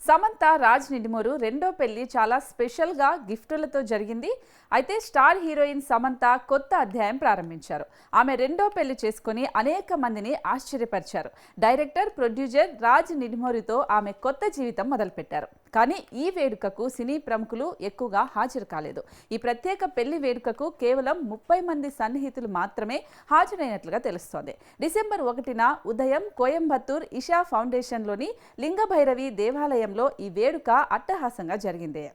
సమంత రాజ్ నిడిమూరు రెండో పెళ్ళి చాలా స్పెషల్గా గిఫ్టులతో జరిగింది. అయితే స్టార్ హీరోయిన్ సమంత కొత్త అధ్యాయం ప్రారంభించారు. ఆమె రెండో పెళ్ళి చేసుకుని అనేక మందిని ఆశ్చర్యపరిచారు. డైరెక్టర్ ప్రొడ్యూసర్ రాజ్ నిడిమూరితో ఆమె కొత్త జీవితం మొదలుపెట్టారు. కానీ ఈ వేడుకకు సినీ ప్రముఖులు ఎక్కువగా హాజరు కాలేదు. ఈ ప్రత్యేక పెళ్ళి వేడుకకు కేవలం ముప్పై మంది సన్నిహితులు మాత్రమే హాజరైనట్లుగా తెలుస్తోంది. డిసెంబర్ ఒకటిన ఉదయం కోయంబత్తూర్ ఇషా ఫౌండేషన్లోని లింగభైరవి దేవాలయంలో ఈ వేడుక అట్టహాసంగా జరిగింది.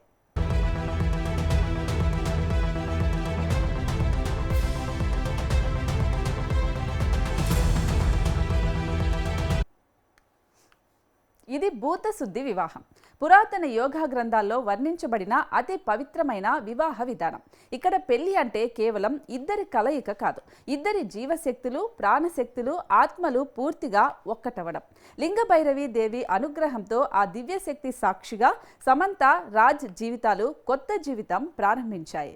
ఇది భూతశుద్ధి వివాహం. పురాతన యోగా గ్రంథాల్లో వర్ణించబడిన అతి పవిత్రమైన వివాహ విధానం. ఇక్కడ పెళ్ళి అంటే కేవలం ఇద్దరి కలయిక కాదు. ఇద్దరి జీవశక్తులు ప్రాణశక్తులు ఆత్మలు పూర్తిగా ఒక్కటవడం లింగభైరవి దేవి అనుగ్రహంతో ఆ దివ్యశక్తి సాక్షిగా సమంత రాజ్ జీవితాలు కొత్త జీవితం ప్రారంభించాయి.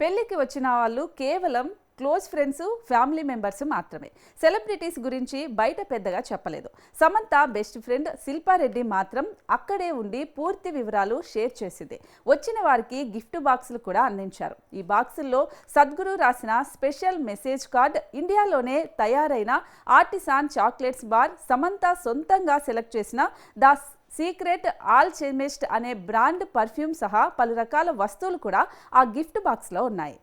పెళ్ళికి వచ్చిన వాళ్ళు కేవలం క్లోజ్ ఫ్రెండ్స్ ఫ్యామిలీ మెంబర్స్ మాత్రమే. సెలబ్రిటీస్ గురించి బయట పెద్దగా చెప్పలేదు. సమంత బెస్ట్ ఫ్రెండ్ శిల్పారెడ్డి మాత్రం అక్కడే ఉండి పూర్తి వివరాలు షేర్ చేసింది. వచ్చిన వారికి గిఫ్ట్ బాక్సులు కూడా అందించారు. ఈ బాక్సుల్లో సద్గురు రాసిన స్పెషల్ మెసేజ్ కార్డ్ ఇండియాలోనే తయారైన ఆర్టిసాన్ చాక్లెట్స్ బార్ సమంత సొంతంగా సెలెక్ట్ చేసిన ద సీక్రెట్ ఆల్ చెమిస్ట్ అనే బ్రాండ్ పర్ఫ్యూమ్ సహా పలు రకాల వస్తువులు కూడా ఆ గిఫ్ట్ బాక్స్లో ఉన్నాయి.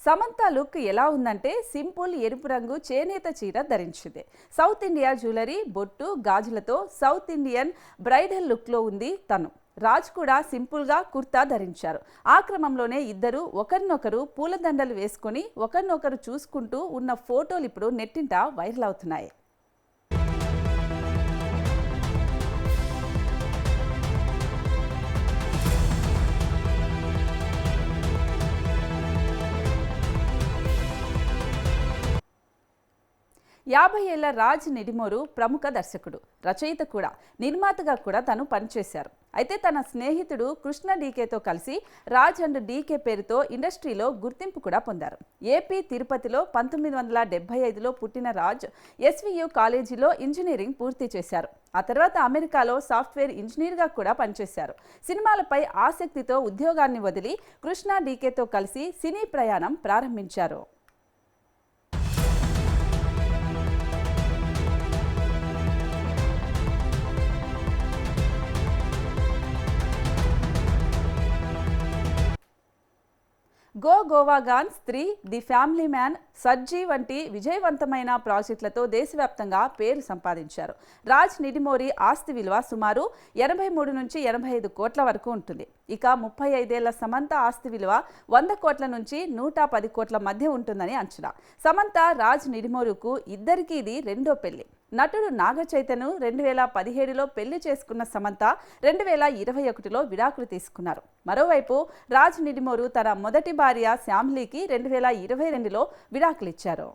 సమంత లుక్ ఎలా ఉందంటే సింపుల్ ఎరుపు రంగు చేనేత చీర ధరించింది. సౌత్ ఇండియా జ్యువెలరీ బొట్టు గాజులతో సౌత్ ఇండియన్ బ్రైడల్ లుక్లో ఉంది తను. రాజ్ కూడా సింపుల్గా కుర్తా ధరించారు. ఆ క్రమంలోనే ఇద్దరు ఒకరినొకరు పూలదండలు వేసుకొని ఒకరినొకరు చూసుకుంటూ ఉన్న ఫోటోలు ఇప్పుడు నెట్టింట వైరల్ అవుతున్నాయి. యాభై ఏళ్ళ రాజ్ నిడిమోరు ప్రముఖ దర్శకుడు రచయిత కూడా నిర్మాతగా కూడా తను పనిచేశారు. అయితే తన స్నేహితుడు కృష్ణ డీకేతో కలిసి రాజ్ అండ్ డీకే పేరుతో ఇండస్ట్రీలో గుర్తింపు కూడా పొందారు. ఏపీ తిరుపతిలో పంతొమ్మిది వందల డెబ్బై ఐదులో పుట్టిన రాజ్ ఎస్వియు కాలేజీలో ఇంజనీరింగ్ పూర్తి చేశారు. ఆ తర్వాత అమెరికాలో సాఫ్ట్వేర్ ఇంజనీర్గా కూడా పనిచేశారు. సినిమాలపై ఆసక్తితో ఉద్యోగాన్ని వదిలి కృష్ణ డీకేతో కలిసి సినీ ప్రయాణం ప్రారంభించారు. గో గోవా గాన్స్ త్రీ ది ఫ్యామిలీ మ్యాన్ సర్జీ వంటి విజయవంతమైన ప్రాజెక్టులతో దేశవ్యాప్తంగా పేరు సంపాదించారు. రాజ్ నిడిమోరి ఆస్తి విలువ సుమారు ఎనభై మూడు నుంచి ఎనభై ఐదు కోట్ల వరకు ఉంటుంది. ఇక ముప్పై ఐదేళ్ళ సమంత ఆస్తి విలువ వంద కోట్ల నుంచి నూట పది కోట్ల మధ్య ఉంటుందని అంచనా. సమంత రాజ్ నిడిమోరుకు ఇద్దరికీ ఇది రెండో పెళ్ళి. నటుడు నాగ చైతన్య రెండు వేల పదిహేడులో పెళ్ళి చేసుకున్న సమంత రెండు వేల ఇరవై ఒకటిలో విడాకులు తీసుకున్నారు. మరోవైపు రాజ్ నిడిమోరు తన మొదటి భార్య శ్యామ్లీకి రెండు వేల ఇరవై రెండులో విడాకులిచ్చారు.